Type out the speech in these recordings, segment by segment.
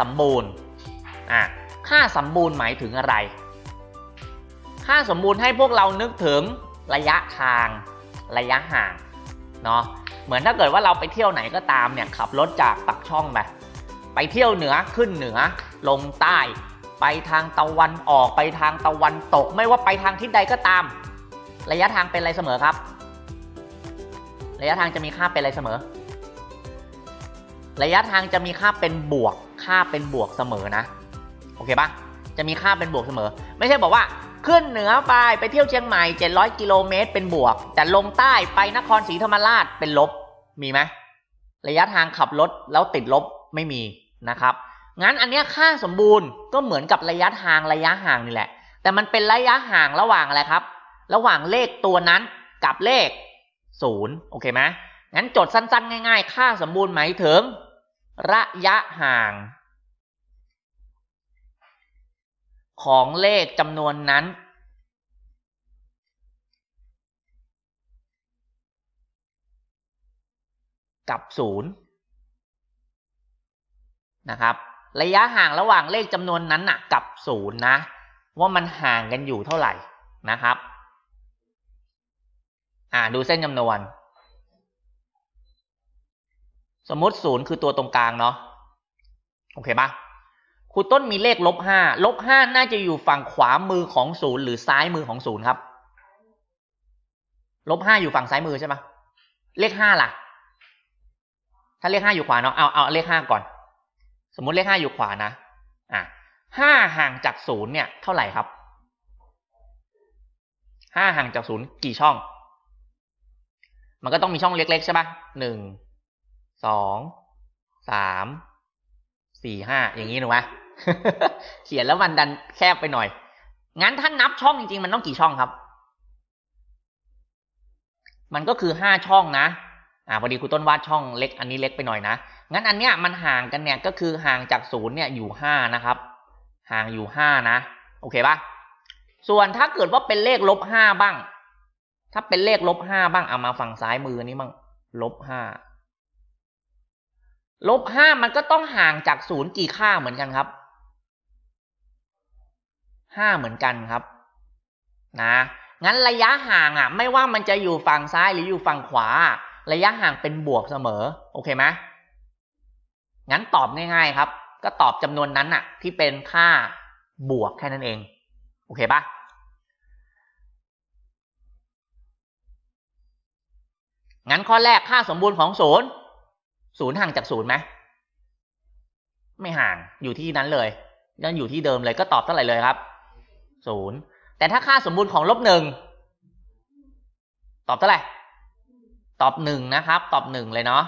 สมบูรณ์อะค่าสมบูรณ์หมายถึงอะไร ค่าสมบูรณ์ให้พวกเรานึกถึงระยะทางระยะห่างเนาะเหมือนถ้าเกิดว่าเราไปเที่ยวไหนก็ตามเนี่ยขับรถจากปักช่องไปไปเที่ยวเหนือขึ้นเหนือลงใต้ ไปทางตะวันออกไปทางตะวันตก ไม่ว่าไปทางทิศใดก็ตาม ระยะทางเป็นอะไรเสมอครับ ระยะทางจะมีค่าเป็นอะไรเสมอ ระยะทางจะมีค่าเป็นบวก ค่าเป็นบวกเสมอนะ โอเคปะจะมีค่าเป็นบวกเสมอ ไม่ใช่บอกว่าขึ้นเหนือไปไปเที่ยวเชียงใหม่ 700 กิโลเมตรเป็นบวก แต่ลงใต้ไปนครศรีธรรมราชเป็นลบมีไหมระยะทางขับรถแล้วติดลบไม่มีนะครับงั้นอันเนี้ยค่าสมบูรณ์ก็เหมือนกับระยะทางระยะห่างนี่แหละ แต่มันเป็นระยะห่างระหว่างอะไรครับ ระหว่างเลขตัวนั้นกับเลขศูนย์โอเคไหมงั้นจดสั้นๆ ง่าย ๆ ค่าสมบูรณ์หมายถึง ระยะห่าง ของเลขจำนวนนั้น กับศูนย์นะครับ ระยะห่างระหว่างเลขจำนวนนั้นนะกับศูนย์นะ ว่ามันห่างกันอยู่เท่าไหร่นะครับ อ่าดูเส้นจำนวน สมมติศูนย์คือตัวตรงกลางเนาะโอเคปะครูต้นมีเลขลบห้าลบห้าน่าจะอยู่ฝั่งขวามือของศูนย์หรือซ้ายมือของศูนย์ครับลบห้าอยู่ฝั่งซ้ายมือใช่ปะเลขห้าล่ะ ถ้าเลขห้าอยู่ขวาเนาะเอาเอาเลขห้าก่อน สมมติเลขห้าอยู่ขวานะอะห้าห่างจากศูนย์เนี่ยเท่าไหร่ครับห้าห่างจากศูนย์กี่ช่อง มันก็ต้องมีช่องเล็กๆใช่ปะหนึ่ง สองสามสี่ห้าอย่างนี้ถูกไหมเขียนแล้วมันดันแคบไปหน่อย งั้นถ้านับช่องจริงๆ มันต้องกี่ช่องครับ มันก็คือห้าช่องนะอ่าพอดีครูต้นวาดช่องเล็ก อันนี้เล็กไปหน่อยนะ งั้นอันเนี้ยมันห่างกันเนี่ยก็คือห่างจากศูนย์เนี่ยอยู่ห้านะครับ ห่างอยู่ห้านะ โอเคปะส่วนถ้าเกิดว่าเป็นเลขลบห้าบ้าง ถ้าเป็นเลขลบห้าบ้างเอามาฝั่งซ้ายมือนี้บ้างลบห้า ลบห้ามันก็ต้องห่างจากศูนย์กี่ค่าเหมือนกันครับห้าเหมือนกันครับ นะงั้นระยะห่างอะ ไม่ว่ามันจะอยู่ฝั่งซ้ายหรืออยู่ฝั่งขวา ระยะห่างเป็นบวกเสมอ โอเคไหมงั้นตอบง่ายๆครับ ก็ตอบจำนวนนั้นอะ ที่เป็นค่าบวกแค่นั้นเอง โอเคปะงั้นข้อแรกค่าสมบูรณ์ของศูนย์ ศูนย์ห่างจากศูนย์ไหมไม่ห่างอยู่ที่นั้นเลยยังอยู่ที่เดิมเลยก็ตอบเท่าไหร่เลยครับศูนย์แต่ถ้าค่าสมบูรณ์ของลบหนึ่งตอบเท่าไหร่ตอบหนึ่งนะครับ ตอบหนึ่งเลยเนาะ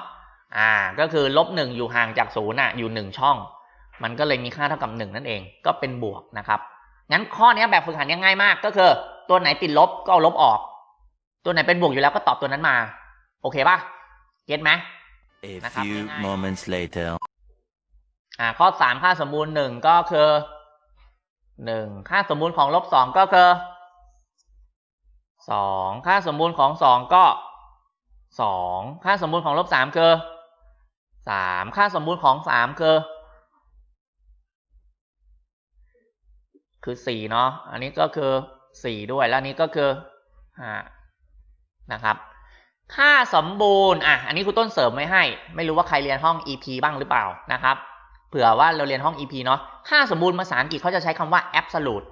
อ่า ก็คือลบหนึ่งอยู่ห่างจากศูนย์อะ อยู่หนึ่งช่อง มันก็เลยมีค่าเท่ากับหนึ่งนั่นเอง ก็เป็นบวกนะครับ งั้นข้อนี้แบบฝึกหัดง่ายมากก็คือ ตัวไหนติดลบก็เอาลบออก ตัวไหนเป็นบวกอยู่แล้วก็ตอบตัวนั้นมา โอเคป่ะ เก็ตไหม A Nakap- few Ngay. moments later. อ่าข้อสามค่าสมบูรณ์หนึ่งก็คือหนึ่งค่าสมบูรณ์ของลบสองก็คือสองค่าสมบูรณ์ของสองก็สองค่าสมบูรณ์ของลบสามคือสามค่าสมบูรณ์ของสามคือคือสี่เนาะอันนี้ก็คือสี่ด้วยแล้วอันนี้ก็คือห้านะครับ ค่าสมบูรณ์อะอันนี้ครูต้นเสริมไว้ให้ ไม่รู้ว่าใครเรียนห้อง EP บ้างหรือเปล่านะครับเผื่อว่าเราเรียนห้อง EP เนาะค่าสมบูรณ์ภาษาอังกฤษเขาจะใช้คำว่า absolute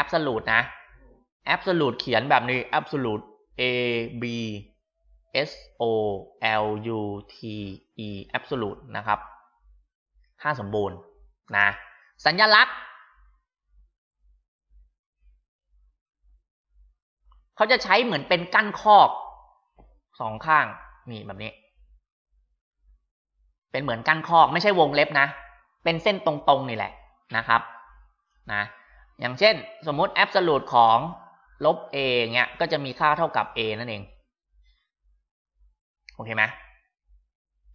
absolute นะ absolute เขียนแบบนี้ absolute a b s o l u t e absolute นะครับ ค่าสมบูรณ์นะ สัญลักษณ์เขาจะใช้เหมือนเป็นกั้นคอก สองข้างนี่แบบนี้ เป็นเหมือนกั้นคอกไม่ใช่วงเล็บนะ เป็นเส้นตรงๆนี่แหละนะครับนะอย่างเช่นสมมุติ absolute ของลบ a เนี่ยก็จะมีค่าเท่ากับ a นั่นเองโอเคไหม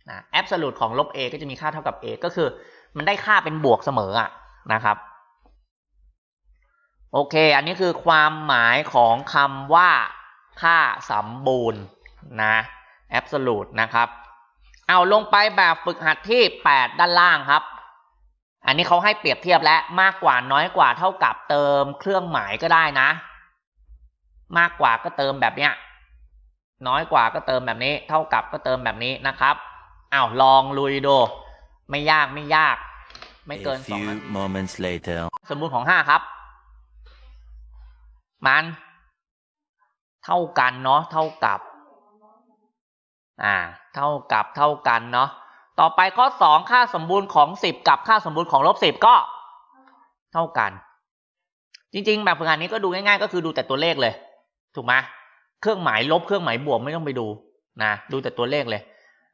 นะ absolute ของลบ a ก็จะมีค่าเท่ากับ a ก็คือ มันได้ค่าเป็นบวกเสมออะนะครับ โอเค อันนี้คือความหมายของคำว่าค่าสมบูรณ์ นะ absolute นะครับ เอาลงไปแบบฝึกหัดที่ 8 ด้านล่างครับ อันนี้เขาให้เปรียบเทียบและมากกว่าน้อยกว่าเท่ากับเติมเครื่องหมายก็ได้นะ มากกว่าก็เติมแบบเนี้ย น้อยกว่าก็เติมแบบนี้ เท่ากับก็เติมแบบนี้นะครับอ้าวลองลุยดูไม่ยากไม่ยาก ไม่เกิน A สองนา few ที moments later. สมบูรณ์ของห้าครับ มัน เท่ากันเนาะเท่ากับ อ่าเท่ากับเท่ากันเนาะต่อไปข้อสองค่าสมบูรณ์ของสิบกับค่าสมบูรณ์ของลบสิบก็เท่ากัน จริงๆ แบบฝึกหัดนี้ก็ดูง่ายๆ ก็คือดูแต่ตัวเลขเลย ถูกไหมเครื่องหมายลบเครื่องหมายบวกไม่ต้องไปดูนะดูแต่ตัวเลขเลย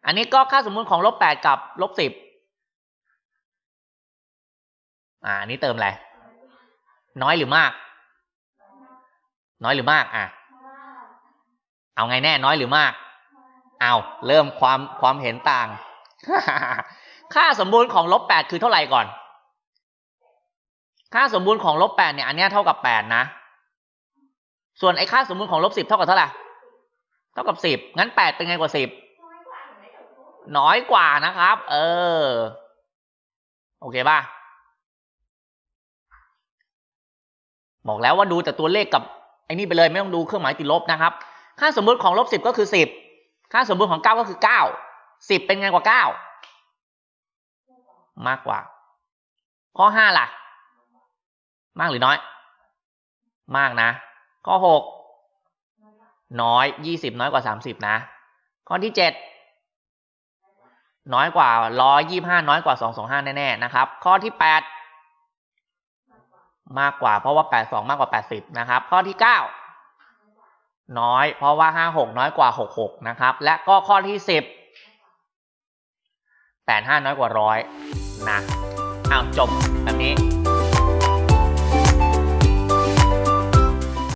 อันนี้ก็ค่าสมบูรณ์ของลบแปดกับลบสิบอ่าอันนี้เติมอะไร น้อยหรือมาก น้อยหรือมาก อะ เอาไงแน่น้อยหรือมาก เอาเริ่มความความเห็นต่าง ค่าสมบูรณ์ของลบแปดคือเท่าไหร่ก่อน ค่าสมบูรณ์ของลบแปดเนี่ยอันเนี้ยเท่ากับแปดนะ ส่วนไอ้ค่าสมบูรณ์ของลบสิบเท่ากับเท่าไหร่ เท่ากับสิบงั้นแปดเป็นไงกว่าสิบน้อยกว่านะครับ เออ โอเคป่ะ บอกแล้วว่าดูแต่ตัวเลขกับไอ้นี่ไปเลยไม่ต้องดูเครื่องหมายติดลบนะครับ ค่าสมมติของลบสิบก็คือสิบ ค่าสมมติของเก้าก็คือเก้าสิบเป็นไงกว่าเก้ามากกว่า ข้อห้าล่ะ มากหรือน้อย มากนะ ข้อหกน้อยยี่สิบน้อยกว่าสามสิบนะ ข้อที่เจ็ดน้อยกว่าร้อยยี่ห้าน้อยกว่าสองสองห้าแน่ๆนะครับ ข้อที่แปดมากกว่าเพราะว่าแปดสองมากกว่าแปดสิบนะครับ ข้อที่เก้า น้อย เพราะว่าห้าหกน้อยกว่าหกหกนะครับ และก็ข้อที่สิบแปดห้าน้อยกว่าร้อยนะอ้าวจบแบบนี้